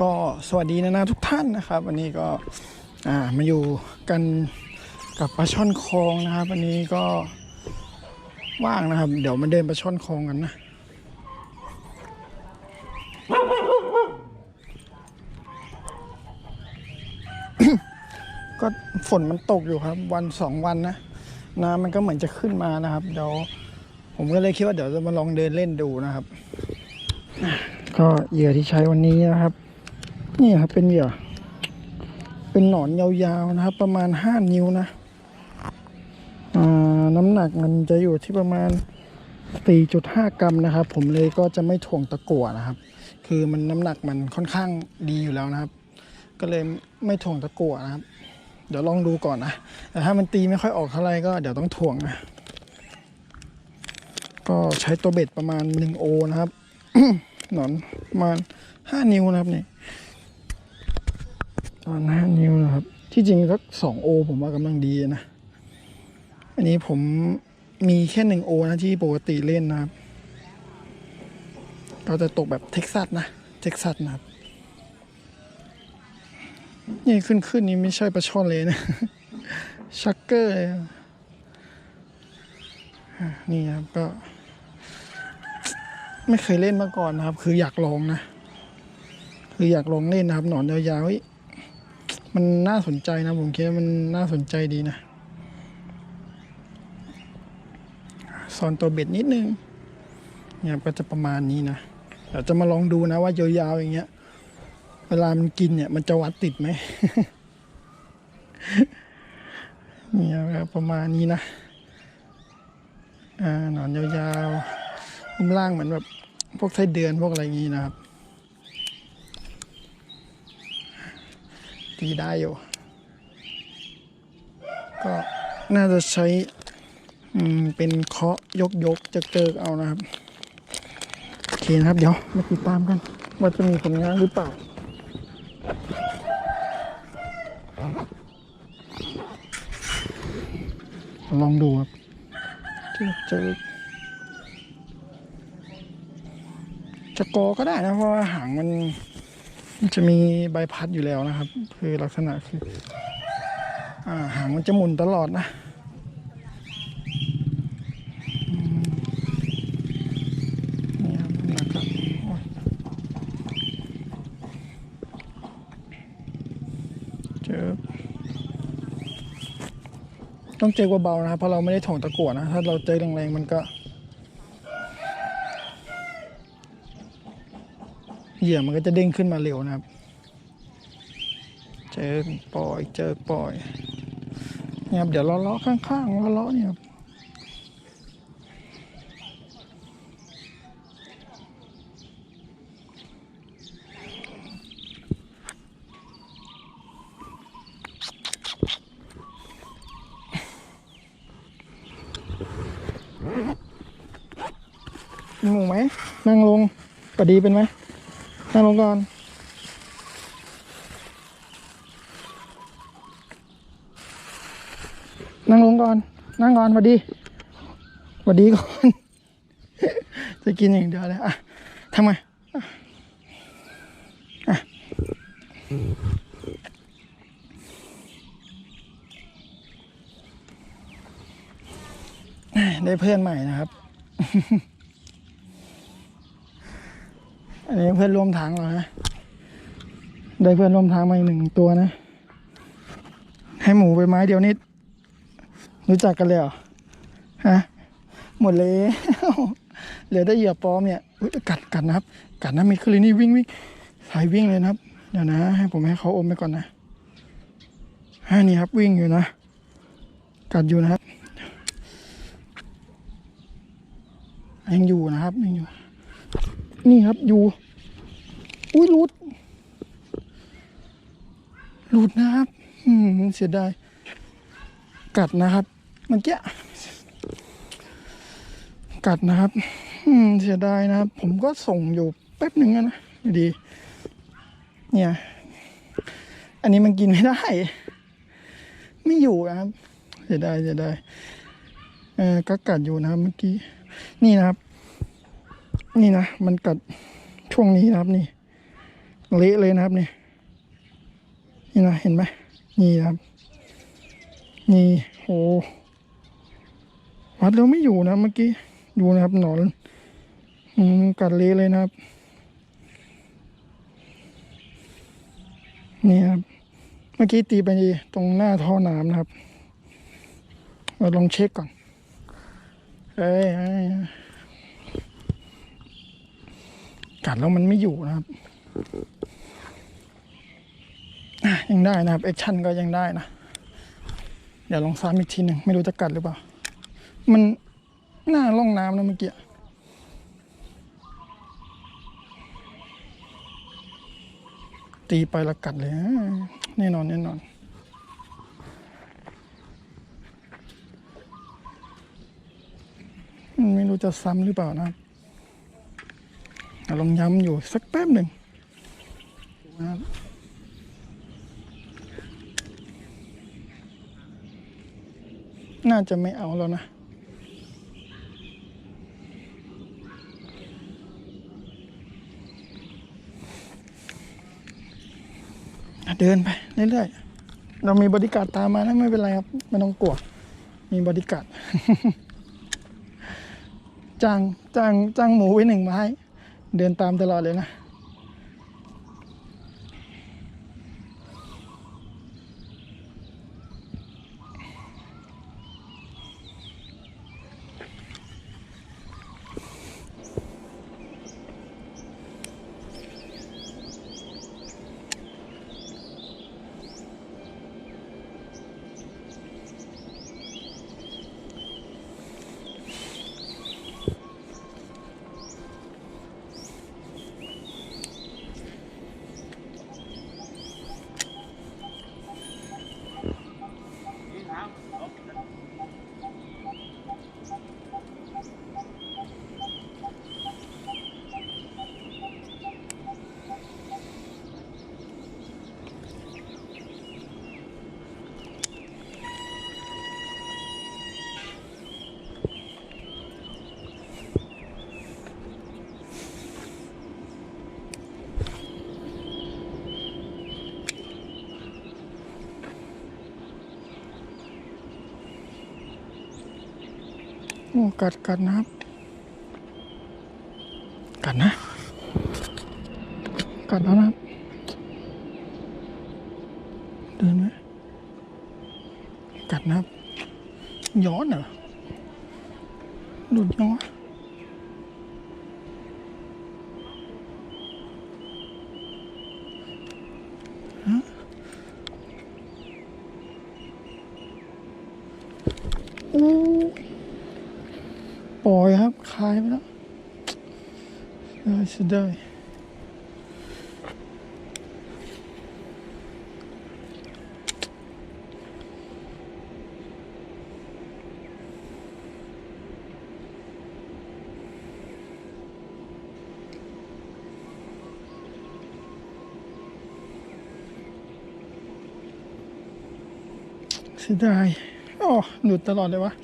ก็สวัสดีนะนะทุกท่านนะครับ วันนี้ก็มาอยู่กันกับปลาช่อนคลองนะครับ วันนี้ก็ว่างนะครับ เดี๋ยวมาเดินปลาช่อนคลองกันนะก็ฝนมันตกอยู่ครับ วันสองวันนะน้ำมันก็เหมือนจะขึ้นมานะครับ เดี๋ยวผมก็เลยคิดว่าเดี๋ยวจะมาลองเดินเล่นดูนะครับ ก็เหยื่อที่ใช้วันนี้นะครับ นี่ครับเป็นเหยื่อ เป็นหนอนยาวๆนะครับ ประมาณห้านิ้วนะน้ำหนักมันจะอยู่ที่ประมาณ 4.5 กรัมนะครับ ผมเลยก็จะไม่ถ่วงตะกั่วนะครับ คือมันน้ำหนักมันค่อนข้างดีอยู่แล้วนะครับ ก็เลยไม่ถ่วงตะกั่วนะครับ เดี๋ยวลองดูก่อนนะ แต่ถ้ามันตีไม่ค่อยออกเท่าไหร่ก็เดี๋ยวต้องถ่วงนะ ก็ใช้ตัวเบ็ดประมาณ 1 โอนะครับ หนอนประมาณห้านิ้วนะครับนี่ประมาณห้านิ้วนะครับ ที่จริงสักสองโอผมว่ากำลังดีนะ อันนี้ผมมีแค่หนึ่งโอนะที่ปกติเล่นนะครับก็จะตกแบบเท็กซัสนะ เท็กซัสนะครับ นี่ขึ้นขึ้นนี่ไม่ใช่ปลาช่อนเลยนะ ชักเกอร์เลยนี่ครับก็ ไม่เคยเล่นมาก่อนนะครับ คืออยากลองนะ คืออยากลองเล่นนะครับ หนอนยาวๆมันน่าสนใจนะ ผมคิดว่ามันน่าสนใจดีนะสอนตัวเบ็ดนิดนึงเนี่ยก็จะประมาณนี้นะเดี๋ยวจะมาลองดูนะว่ายาวๆอย่างเงี้ย เวลามันกินเนี่ย มันจะวัดติดไหมเนี่ยประมาณนี้นะ อ่าหนอนยาวๆ รูปร่างเหมือนแบบพวกไส้เดือนพวกอะไรอย่างนี้นะครับ ตีได้อยู่ ก็น่าจะใช้อืมเป็นเคาะยกยกจะเกิกเอานะครับ โอเคนะครับ เดี๋ยวมาติดตามกัน ว่าจะมีผลงานหรือเปล่าลองดูครับเจอเจอ จะโกก็ได้นะเพราะว่าหางมันมันจะมีใบพัดอยู่แล้วนะครับ คือลักษณะคืออ่าหางมันจะหมุนตลอดนะเจอต้องเจอเบาๆนะครับเพราะเราไม่ได้ถ่วงตะกั่วนะ ถ้าเราเจอแรงๆมันก็ เหยื่อมันก็จะเด้งขึ้นมาเร็วนะครับ เจอปล่อยเจอปล่อยเนี่ยครับเดี๋ยวเราเลาะข้างๆเราเลาะเนี่ยครับมีหมูไหมนั่งลงปดีเป็นไหม นั่งลงก่อน นั่งลงก่อน นั่งก่อนสวัสดีสวัสดีก่อน จะกินอย่างเดียวเลยอะทำไมอะอะได้เพื่อนใหม่นะครับ อันนี้เพื่อนร่วมทางเหรอฮะได้เพื่อนร่วมทางมาอีกหนึ่งตัวนะ ให้หมูไปไม้เดียวนิด รู้จักกันเลยเหรอฮะ หมดเลยเหลือแต่เหยื่อปลอมเนี่ยอุ๊ยกัดกัดนะครับ กัดนะมีคลยนี่วิ่งวิ่งสายวิ่งเลยนะครับ เดี๋ยวนะ ให้ผมให้เขาอมไปก่อนนะฮะนี่ครับวิ่งอยู่นะ กัดอยู่นะครับยังอยู่นะครับยังอยู่ นี่ครับอยู่ อุ้ยหลุดหลุดนะครับ อืมเสียดาย กัดนะครับเมื่อกี้กัดนะครับ อืมเสียดายนะครับ ผมก็ส่งอยู่แป๊บหนึ่งนะดี เนี่ย อันนี้มันกินไม่ได้ ไม่อยู่นะครับ เสียดายเสียดายเออก็กัดอยู่นะครับ เมื่อกี้ นี่นะครับ นี่นะ มันกัดช่วงนี้นะครับนี่ เละเลยนะครับนี่นี่นะเห็นไหมนี่นะครับนี่โหวัดแล้วไม่อยู่นะเมื่อกี้ดูนะครับหนอนอืมกัดเละเลยนะครับ นี่ครับ เมื่อกี้ตีไปตรงหน้าท่อน้ำนะครับ เราลองเช็คก่อนเอ้ยกัดแล้วมันไม่อยู่นะครับ ยังได้นะครับแอคชั่นก็ยังได้นะ เดี๋ยวลองซ้ำอีกทีหนึ่งไม่รู้จะกัดหรือเปล่า มันหน้าร่องน้ำนะเมื่อกี้ตีไปละกัดเลยอะแน่นอนแน่นอน ไม่รู้จะซ้ำหรือเปล่านะลองย้ำอยู่สักแป๊บหนึ่ง ครับน่าจะไม่เอาแล้วนะ เดินไปเรื่อยๆ เรามีบริการตามมานะไม่เป็นไรครับไม่ต้องกลัว มีบริการจ้างจ้างจ้างหมูไว้หนึ่งไม้ เดินตามตลอดเลยนะ กัดกัดนะครับ กัดนะ กัดแล้วนะครับ เดินไหมกัดนะครับ ย้อนเหรอหลุดย้อนอู้ ปล่อยครับคลายไปแล้วได้เสียดายเสียดายอ๋อหลุดตลอดเลยวะ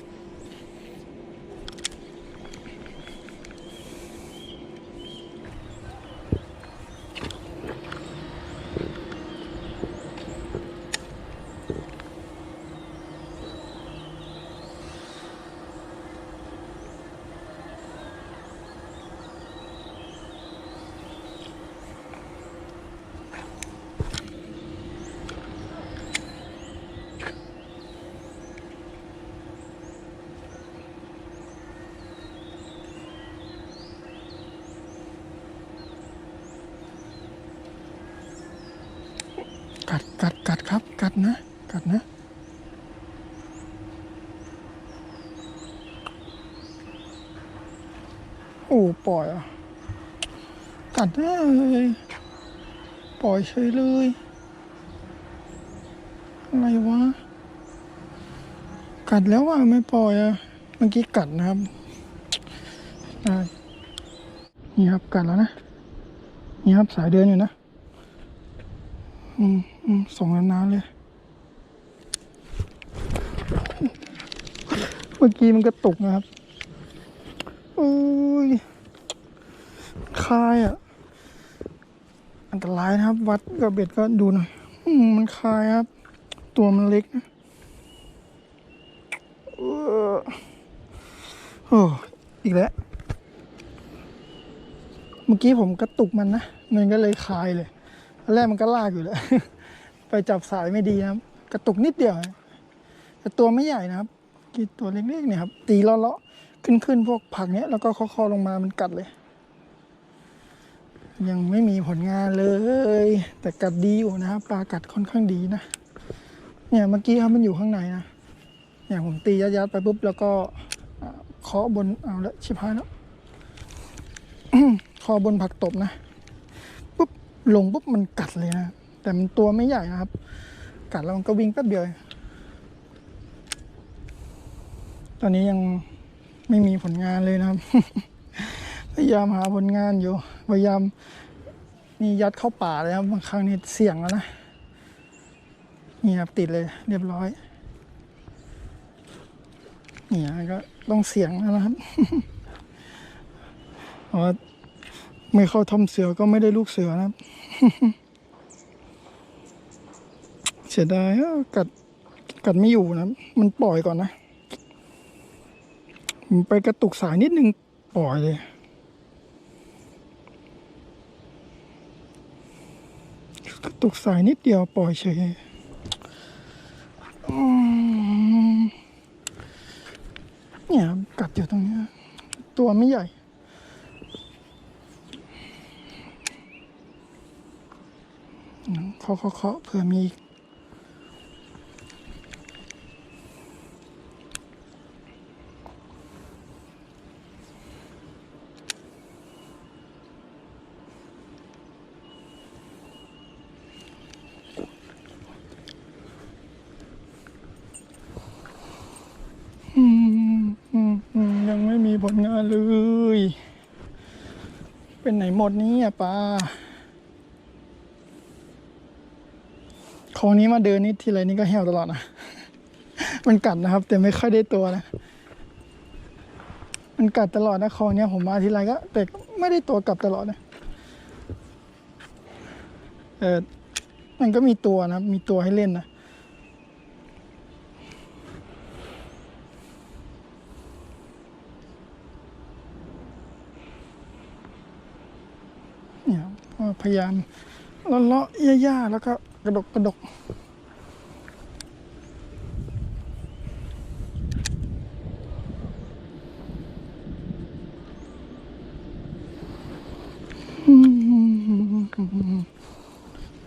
กัดกัด กัดนะ กัดนะ โอ้ ปล่อยอะ กัดเลยปล่อยเฉยเลย อะไรวะ กัดแล้วอะไม่ปล่อยอะ เมื่อกี้กัดนะครับ นี่ครับกัดแล้วนะ นี่ครับสายเดินอยู่นะ อืมอืมส่งนานๆเลย เมื่อกี้มันกระตุกนะครับอุ้ยคายอะ อันตรายนะครับ วัดกับเบ็ดก็ดูหน่อยอืมมันคายครับ ตัวมันเล็กนะเออโอ้อีกแล้ว เมื่อกี้ผมกระตุกมันนะมันก็เลยคายเลย แรกมันก็ลากอยู่แล้ว ไปจับสายไม่ดีนะครับ กระตุกนิดเดียวแต่ตัวไม่ใหญ่นะครับกี่ตัวเล็กๆเนี่ยครับ ตีเลาะๆขึ้นๆพวกผักเนี้ยแล้วก็คอๆลงมามันกัดเลย ยังไม่มีผลงานเลย แต่กัดดีอยู่นะครับปลากัดค่อนข้างดีนะ เนี่ยเมื่อกี้ครับมันอยู่ข้างในนะเนี่ยผมตียัดๆไปปุ๊บแล้วก็เคาะบนเอาละชิบหายแล้วคอบนผักตบนะ ลงปุ๊บมันกัดเลยนะ แต่มันตัวไม่ใหญ่นะครับ กัดแล้วมันก็วิ่งแป๊บเดียว ตอนนี้ยังไม่มีผลงานเลยนะครับ พยายามหาผลงานอยู่ พยายามนี่ยัดเข้าป่าเลยครับบางครั้งนี่เสี่ยงแล้วนะ นี่ครับติดเลยเรียบร้อยเนี่ก็ต้องเสี่ยงแล้วนะครับเพราะไม่เข้าทำเสือก็ไม่ได้ลูกเสือนะครับ เสียดายกัดกัดไม่อยู่นะ มันปล่อยก่อนนะผมไปกระตุกสายนิดนึงปล่อยเลย กระตุกสายนิดเดียวปล่อยเฉยเนี่ยกัดอยู่ตรงนี้ ตัวไม่ใหญ่ เคาะเคาะเคาะเผื่อมีอีกยังไม่มีผลงานเลย เป็นไหนหมดนี้อะปลา ของนี้มาเดินนี่ทีไรนี่ก็แห้วตลอดนะ มันกัดนะครับ แต่ไม่ค่อยได้ตัวนะ มันกัดตลอดนะคองเนี้ยผมมาทีไรก็แต่ไม่ได้ตัวกลับตลอดนะ เออมันก็มีตัวนะ มีตัวให้เล่นนะเนี่ยพยายามเลาะๆย่าๆแล้วก็ กระดกกระดก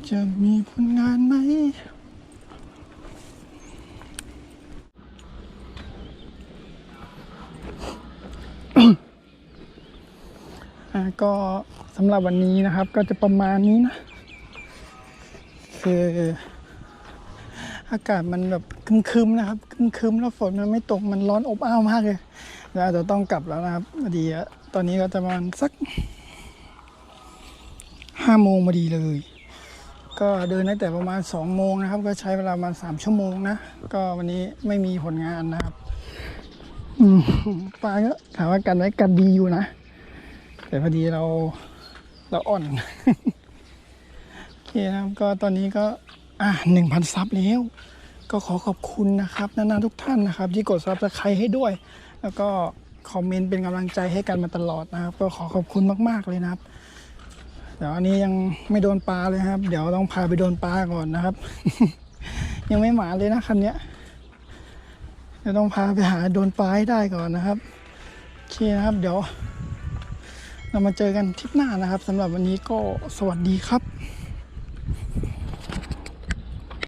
จะมีผลงานไหมอ่าก็สำหรับวันนี้นะครับก็จะประมาณนี้นะ คือ อากาศมันแบบคึมๆนะครับคึมๆแล้วฝนมันไม่ตกมันร้อนอบอ้าวมากเลยแล้วอาจจะต้องกลับแล้วนะครับพอดีอะตอนนี้ก็จะประมาณสักห้าโมงพอดีเลย ก็เดินตั้งแต่ประมาณสองโมงนะครับ ก็ใช้เวลาประมาณสามชั่วโมงนะ ก็วันนี้ไม่มีผลงานนะครับอืมปลาก็ถามว่ากันไว้กันดีอยู่นะ แต่พอดีเราเราอ่อน คครับก็ตอนนี้ก็อะหนึ่งพันซับแล้ว ก็ขอขอบคุณนะครับนานาทุกท่านนะครับ ที่กดซับสไครต์ให้ด้วย แล้วก็คอมเมนต์เป็นกำลังใจให้กันมาตลอดนะครับ ก็ขอขอบคุณมาก ๆ เลยนะครับ เดี๋ยวอันนี้ยังไม่โดนปลาเลยครับ เดี๋ยวต้องพาไปโดนปลาก่อนนะครับ ยังไม่หมาเลยนะคันเนี้ยเดี๋ยวต้องพาไปหาโดนปลาให้ได้ก่อนนะครับโอเคนะครับ เดี๋ยว เรามาเจอกันทริปหน้านะครับสำหรับวันนี้ก็สวัสดีครับ